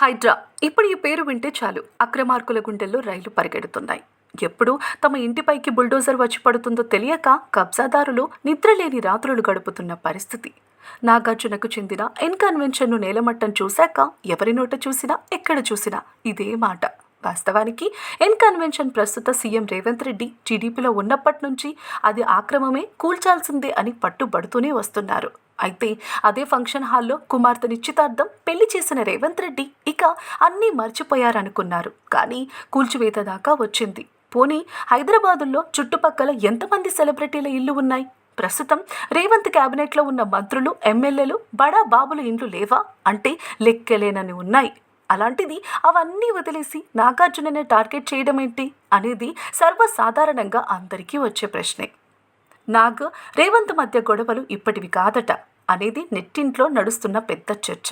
హైడ్రా. ఇప్పుడు ఈ పేరు వింటే చాలు. అక్రమార్కుల గుండెల్లో రైలు పరిగెడుతున్నాయి. ఎప్పుడు తమ ఇంటిపైకి బుల్డోజర్ వచ్చి పడుతుందో తెలియక కబ్జాదారులు నిద్రలేని రాత్రులు గడుపుతున్న పరిస్థితి. నాగార్జునకు చెందిన ఇన్కన్వెన్షన్ను నేలమట్టం చూశాక ఎవరి నోట చూసినా ఎక్కడ చూసినా ఇదే మాట. వాస్తవానికి ఇన్కన్వెన్షన్ ప్రస్తుత సీఎం రేవంత్ రెడ్డి టీడీపీలో ఉన్నప్పటి నుంచి అది ఆక్రమమే కూల్చాల్సిందే అని పట్టుబడుతూనే వస్తున్నారు. అయితే అదే ఫంక్షన్ హాల్లో కుమార్తె నిశ్చితార్థం పెళ్ళి చేసిన రేవంత్ రెడ్డి ఇక అన్నీ మర్చిపోయారనుకున్నారు. కానీ కూల్చివేత దాకా వచ్చింది. పోనీ హైదరాబాదుల్లో చుట్టుపక్కల ఎంతమంది సెలబ్రిటీల ఇల్లు ఉన్నాయి? ప్రస్తుతం రేవంత్ క్యాబినెట్లో ఉన్న మంత్రులు ఎమ్మెల్యేలు బడా బాబుల ఇండ్లు లేవా? అంటే లెక్కలేనని ఉన్నాయి. అలాంటిది అవన్నీ వదిలేసి నాగార్జుననే టార్గెట్ చేయడం ఏంటి అనేది సర్వసాధారణంగా అందరికీ వచ్చే ప్రశ్నే. నాగ్ రేవంత్ మధ్య గొడవలు ఇప్పటివి కాదట. అనేది నెట్టింట్లో నడుస్తున్న పెద్ద చర్చ.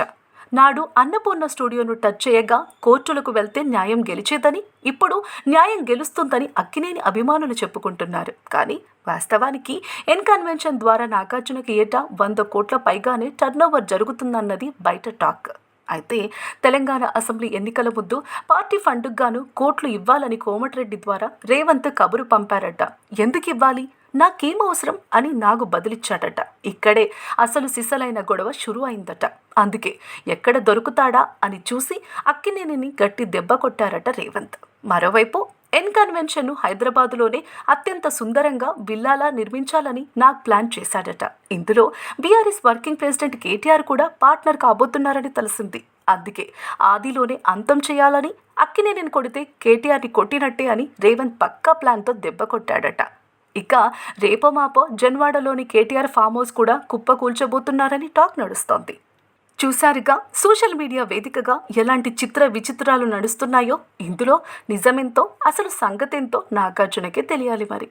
నాడు అన్నపూర్ణ స్టూడియోను టచ్ చేయగా కోర్టులకు వెళ్తే న్యాయం గెలిచేదని ఇప్పుడు న్యాయం గెలుస్తుందని అక్కినేని అభిమానులు చెప్పుకుంటున్నారు. కానీ వాస్తవానికి ఎన్ కన్వెన్షన్ ద్వారా నాగార్జునకి ఏటా వంద కోట్ల పైగానే టర్నోవర్ జరుగుతుందన్నది బయట టాక్. అయితే తెలంగాణ అసెంబ్లీ ఎన్నికల ముందు పార్టీ ఫండుగ్గాను కోట్లు ఇవ్వాలని కోమటిరెడ్డి ద్వారా రేవంత్ కబురు పంపారట. ఎందుకు ఇవ్వాలి? నాకేం అవసరం అని నాగు బదులిచ్చాడట. ఇక్కడే అసలు సిసలైన గొడవ షురు అయిందట అందుకే ఎక్కడ దొరుకుతాడా అని చూసి అక్కినేనిని గట్టి దెబ్బ కొట్టారట రేవంత్. మరోవైపు ఎన్ కన్వెన్షన్ను హైదరాబాదులోనే అత్యంత సుందరంగా విల్లాలా నిర్మించాలని నాగ్ ప్లాన్ చేశాడట. ఇందులో బీఆర్ఎస్ వర్కింగ్ ప్రెసిడెంట్ కేటీఆర్ కూడా పార్ట్నర్ కాబోతున్నారని తెలిసింది. అందుకే ఆదిలోనే అంతం చేయాలని అక్కినేనిని కొడితే కేటీఆర్ని కొట్టినట్టే అని రేవంత్ పక్కా ప్లాన్తో దెబ్బ కొట్టాడట. ఇక రేపో మాపో జన్వాడలోని కేటీఆర్ ఫామ్ హౌస్ కూడా కుప్ప కూల్చబోతున్నారని టాక్ నడుస్తోంది. చూశారుగా సోషల్ మీడియా వేదికగా ఎలాంటి చిత్ర విచిత్రాలు నడుస్తున్నాయో ఇందులో నిజమెంతో అసలు సంగతేంతో నాగార్జునకే తెలియాలి మరి.